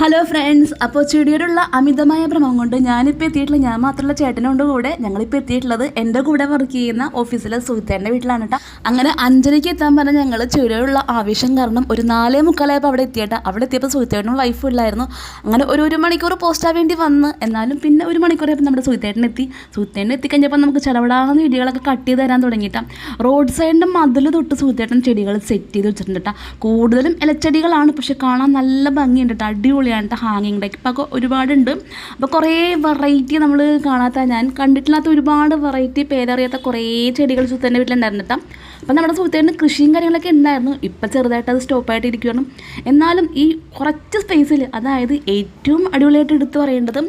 Hello friends അപ്പോൾ ചെടിയോടുള്ള അമിതമായ ഭ്രമം കൊണ്ട് ഞാനിപ്പോൾ എത്തിയിട്ടുള്ള ഞാൻ മാത്രമല്ല ചേട്ടനോട് കൂടെ. ഞങ്ങളിപ്പോൾ എത്തിയിട്ടുള്ളത് എന്റെ കൂടെ വർക്ക് ചെയ്യുന്ന ഓഫീസിലെ സുഹൃത്തേന്റെ വീട്ടിലാണ് കേട്ടോ. അങ്ങനെ അഞ്ചരയ്ക്ക് എത്താൻ പറഞ്ഞ ഞങ്ങൾ ചെടിയോടുള്ള ആവേശം കാരണം ഒരു നാലേ മുക്കാലായപ്പോൾ അവിടെ എത്തിയേട്ടാ അവിടെ എത്തിയപ്പോൾ സുഹൃത്തേട്ടനും വൈഫും ഇല്ലായിരുന്നു. അങ്ങനെ ഒരു ഒരു മണിക്കൂർ പോസ്റ്റാൻ വേണ്ടി വന്ന്. എന്നാലും പിന്നെ ഒരു മണിക്കൂറായപ്പോൾ നമ്മുടെ സുഹൃത്തേട്ടൻ എത്തി. സുഹൃത്തേട്ടൻ എത്തിക്കഴിഞ്ഞപ്പോൾ നമുക്ക് ചിലവിടാവുന്ന വീഡിയോകളൊക്കെ കട്ട് ചെയ്ത് തരാൻ തുടങ്ങിയിട്ടാണ് റോഡ് സൈഡിന്റെ മതിൽ തൊട്ട് സുഹൃത്തേട്ടൻ ചെടികൾ സെറ്റ് ചെയ്ത് വെച്ചിട്ടുണ്ട് കേട്ടോ. കൂടുതലും ഇലച്ചെടികളാണ് പക്ഷെ കാണാൻ നല്ല ഭംഗിയുണ്ട് കേട്ടോ. അടിപൊളിയാണ് കേട്ടോ ഹാങ്ങിങ് ഡെക്ക് ഇപ്പോൾ ഒരുപാടുണ്ട്. അപ്പോൾ കുറേ വെറൈറ്റി നമ്മൾ കാണാത്ത ഞാൻ കണ്ടിട്ടില്ലാത്ത ഒരുപാട് വെറൈറ്റി പേരറിയാത്ത കുറേ ചെടികൾ സുഹൃത്തിന്റെ വീട്ടിലുണ്ടായിരുന്നു കേട്ടോ അപ്പോൾ നമ്മുടെ സുഹൃത്തേന്റെ കൃഷിയും കാര്യങ്ങളൊക്കെ ഉണ്ടായിരുന്നു. ഇപ്പം ചെറുതായിട്ട് അത് സ്റ്റോപ്പായിട്ട് ഇരിക്കുകയാണ് എന്നാലും ഈ കുറച്ച് സ്പേസിൽ അതായത് ഏറ്റവും അടിപൊളിയായിട്ട് എടുത്തു പറയേണ്ടത്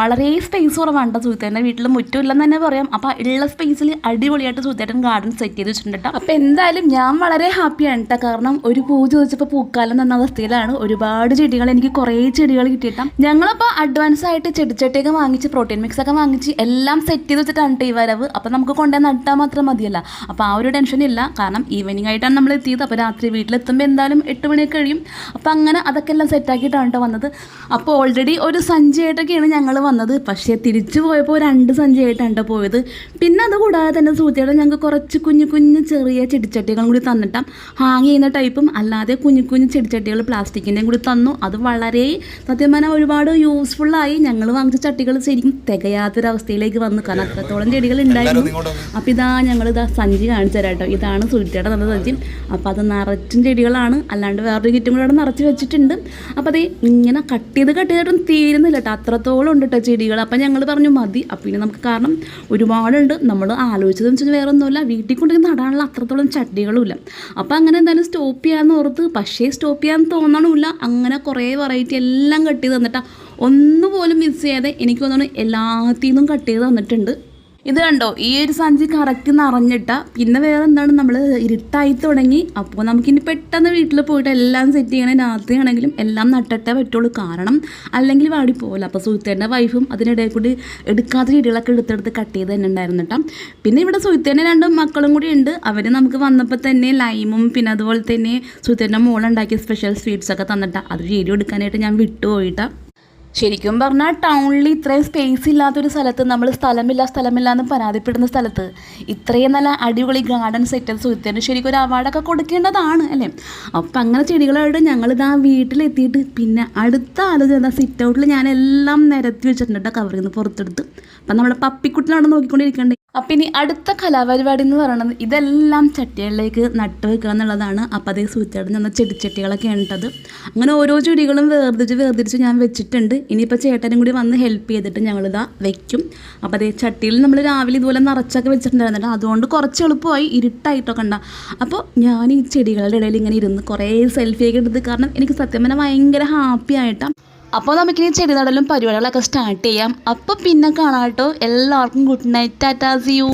വളരെ സ്പേസ് കുറവാണ് സുഹൃത്തേന്റെ വീട്ടിൽ മുറ്റമില്ലെന്ന് തന്നെ പറയാം. അപ്പോൾ ഉള്ള സ്പേസിൽ അടിപൊളിയായിട്ട് സുഹൃത്തേട്ടൻ ഗാർഡൻ സെറ്റ് ചെയ്ത് വെച്ചിട്ടുണ്ട് കേട്ടോ അപ്പോൾ എന്തായാലും ഞാൻ വളരെ ഹാപ്പിയാണ് കേട്ടോ കാരണം ഒരു പൂ ചോദിച്ചപ്പോൾ പൂക്കാലം എന്ന അവസ്ഥയിലാണ്. ഒരുപാട് ചെടികൾ എനിക്ക് കുറേ ചെടികൾ കിട്ടിയിട്ടാ ഞങ്ങളിപ്പോൾ അഡ്വാൻസ് ആയിട്ട് ചെടിച്ചട്ടിയൊക്കെ വാങ്ങിച്ച് പ്രോട്ടീൻ മിക്സ് ഒക്കെ വാങ്ങിച്ച് എല്ലാം സെറ്റ് ചെയ്ത് വെച്ചിട്ടാണ് ഈ വരവ്. അപ്പോൾ നമുക്ക് കൊണ്ടുപോയി നട്ടാൽ മാത്രം മതിയല്ല. അപ്പോൾ ആ ഒരു ടെൻഷൻ ഇല്ല. കാരണം ഈവനിങ് ആയിട്ടാണ് നമ്മൾ എത്തിയത്. അപ്പോൾ രാത്രി വീട്ടിലെത്തുമ്പോൾ എന്തായാലും എട്ട് മണിയൊക്കെ കഴിയും. അപ്പോൾ അങ്ങനെ അതൊക്കെ എല്ലാം സെറ്റാക്കിയിട്ടാണ് കേട്ടോ വന്നത്. അപ്പോൾ ഓൾറെഡി ഒരു സഞ്ചിയായിട്ടൊക്കെയാണ് ഞങ്ങൾ വന്നത്. പക്ഷേ തിരിച്ചു പോയപ്പോൾ രണ്ട് സഞ്ചിയായിട്ടാണ് കേട്ടോ പോയത്. പിന്നെ അത് കൂടാതെ തന്നെ സൂചിയുടെ ഞങ്ങൾക്ക് കുറച്ച് കുഞ്ഞു കുഞ്ഞു ചെറിയ ചെടിച്ചട്ടികളും കൂടി തന്നിട്ടാം ഹാങ് ചെയ്യുന്ന ടൈപ്പും അല്ലാതെ കുഞ്ഞു കുഞ്ഞു ചെടിച്ചട്ടികൾ പ്ലാസ്റ്റിക്കിന്റെയും കൂടി തന്നു. അത് വളരെ സത്യം പറഞ്ഞാൽ ഒരുപാട് യൂസ്ഫുള്ളായി ഞങ്ങൾ വാങ്ങിച്ച ചട്ടികൾ ശരിക്കും തികയാത്തൊരവസ്ഥയിലേക്ക് വന്നു. കാരണം അത്രത്തോളം ചെടികൾ ഉണ്ടായിരുന്നു അപ്പം ഇതാ ഞങ്ങൾ ഇതാ സഞ്ചി കാണിച്ചു തരാം കേട്ടോ. ഇതാണ് സുരുട്ടിയുടെ നല്ല സഞ്ചി. അപ്പം അത് നിറച്ചും ചെടികളാണ്. അല്ലാണ്ട് വേറൊരു കിറ്റും കൂടെ അവിടെ നിറച്ച് വെച്ചിട്ടുണ്ട്. അപ്പം അത് ഇങ്ങനെ കട്ട് ചെയ്ത് കട്ട് ചെയ്തിട്ടും തീരുന്നില്ല കേട്ടോ. അത്രത്തോളം ഉണ്ട് കേട്ടോ ചെടികൾ അപ്പം ഞങ്ങൾ പറഞ്ഞു മതി. അപ്പം ഇനി നമുക്ക് കാരണം ഒരുപാടുണ്ട്. നമ്മൾ ആലോചിച്ചതെന്ന് വെച്ചാൽ വേറെ ഒന്നുമില്ല വീട്ടിൽ കൊണ്ടുപോയി നടാനുള്ള അത്രത്തോളം ചട്ടികളുമില്ല. അപ്പം അങ്ങനെ എന്തായാലും സ്റ്റോപ്പ് ചെയ്യാമെന്ന് ഓർത്ത്. പക്ഷേ സ്റ്റോപ്പ് ചെയ്യാൻ തോന്നണമില്ല. അങ്ങനെ കുറേ വെറൈറ്റി എല്ലാം കട്ട് ചെയ്ത് തന്നിട്ടാണ് ഒന്നുപോലും മിസ് ചെയ്യാതെ എനിക്ക് തോന്നുന്നു എല്ലാത്തിൽ നിന്നും കട്ട് ചെയ്ത് തന്നിട്ടുണ്ട്. ഇത് കണ്ടോ? ഈ ഒരു സഞ്ചി കറക്റ്റ് നിറഞ്ഞിട്ട. പിന്നെ വേറെ എന്താണ് നമ്മൾ ഇരുട്ടായി തുടങ്ങി. അപ്പോൾ നമുക്കിനി പെട്ടെന്ന് വീട്ടിൽ പോയിട്ട് എല്ലാം സെറ്റ് ചെയ്യണേ രാത്രിയാണെങ്കിലും എല്ലാം നട്ടിട്ടേ പറ്റുള്ളൂ. കാരണം അല്ലെങ്കിൽ വാടി പോകില്ല അപ്പോൾ സുഹൃത്തേന്റെ വൈഫും അതിനിടയിൽ കൂടി എടുക്കാത്ത ചെടികളൊക്കെ എടുത്തെടുത്ത് കട്ട് ചെയ്ത് തന്നെ ഉണ്ടായിരുന്നു കേട്ടോ പിന്നെ ഇവിടെ സുഹൃത്തേന്റെ രണ്ട് മക്കളും കൂടി ഉണ്ട്. അവർ നമുക്ക് വന്നപ്പോൾ തന്നെ ലൈമും പിന്നെ അതുപോലെ തന്നെ സുഹൃത്തേന്റെ മോളുണ്ടാക്കിയ സ്പെഷ്യൽ സ്വീറ്റ്സൊക്കെ തന്നിട്ടാണ് തന്നിട്ടാ. അത് വീഡിയോ എടുക്കാനായിട്ട് ഞാൻ വിട്ടുപോയിട്ടാ ശരിക്കും പറഞ്ഞാൽ ടൗണിൽ ഇത്രയും സ്പേസ് ഇല്ലാത്തൊരു സ്ഥലത്ത് നമ്മൾ സ്ഥലമില്ല സ്ഥലമില്ല എന്ന് പരാതിപ്പെടുന്ന സ്ഥലത്ത് ഇത്രയും നല്ല അടിപൊളി ഗാർഡൻ സെറ്റൽ സുഹൃത്തിന് ശരിക്കും ഒരു അവാർഡൊക്കെ കൊടുക്കേണ്ടതാണ് അല്ലേ? അപ്പം അങ്ങനെ ചെടികളായിട്ട് ഞങ്ങളിതാ വീട്ടിലെത്തിയിട്ട് പിന്നെ അടുത്ത ആലോചന സിറ്റ് ഔട്ടിൽ ഞാൻ എല്ലാം നിരത്തി വെച്ചിട്ടുണ്ട് കേട്ടോ കവറിൽ നിന്ന് പുറത്തെടുത്ത്. അപ്പം നമ്മുടെ പപ്പിക്കുട്ടിലാണ് നോക്കിക്കൊണ്ടിരിക്കണ്ടേ. അപ്പം ഇനി അടുത്ത കലാപരിപാടി എന്ന് പറയുന്നത് ഇതെല്ലാം ചട്ടികളിലേക്ക് നട്ട് വെക്കുക എന്നുള്ളതാണ്. അപ്പം അതേ സൂചിച്ചേട്ടൻ ചെന്ന ചെടിച്ചട്ടികളൊക്കെ ഉണ്ടത് അങ്ങനെ ഓരോ ചെടികളും വേർതിരിച്ച് വേർതിരിച്ച് ഞാൻ വെച്ചിട്ടുണ്ട്. ഇനിയിപ്പോൾ ചേട്ടനും കൂടി വന്ന് ഹെൽപ്പ് ചെയ്തിട്ട് ഞങ്ങളിതാ വെക്കും. അപ്പം അതേ ചട്ടിയിൽ നമ്മൾ രാവിലെ ഇതുപോലെ നിറച്ചൊക്കെ വെച്ചിട്ടുണ്ടായിരുന്നില്ല അതുകൊണ്ട് കുറച്ച് എളുപ്പമായി ഇരുട്ടായിട്ടൊക്കെ ഉണ്ടാകും അപ്പോൾ ഞാൻ ഈ ചെടികളുടെ ഇടയിൽ ഇങ്ങനെ ഇരുന്ന് കുറേ സെൽഫിയൊക്കെ എടുത്ത് കാരണം എനിക്ക് സത്യം പറഞ്ഞാൽ ഭയങ്കര ഹാപ്പി ആയിട്ടാണ് അപ്പോൾ നമുക്കിനി ചെടി നടലും പരിപാടികളൊക്കെ സ്റ്റാർട്ട് ചെയ്യാം. അപ്പോൾ പിന്നെ കാണാം കേട്ടോ എല്ലാവർക്കും good night tata see you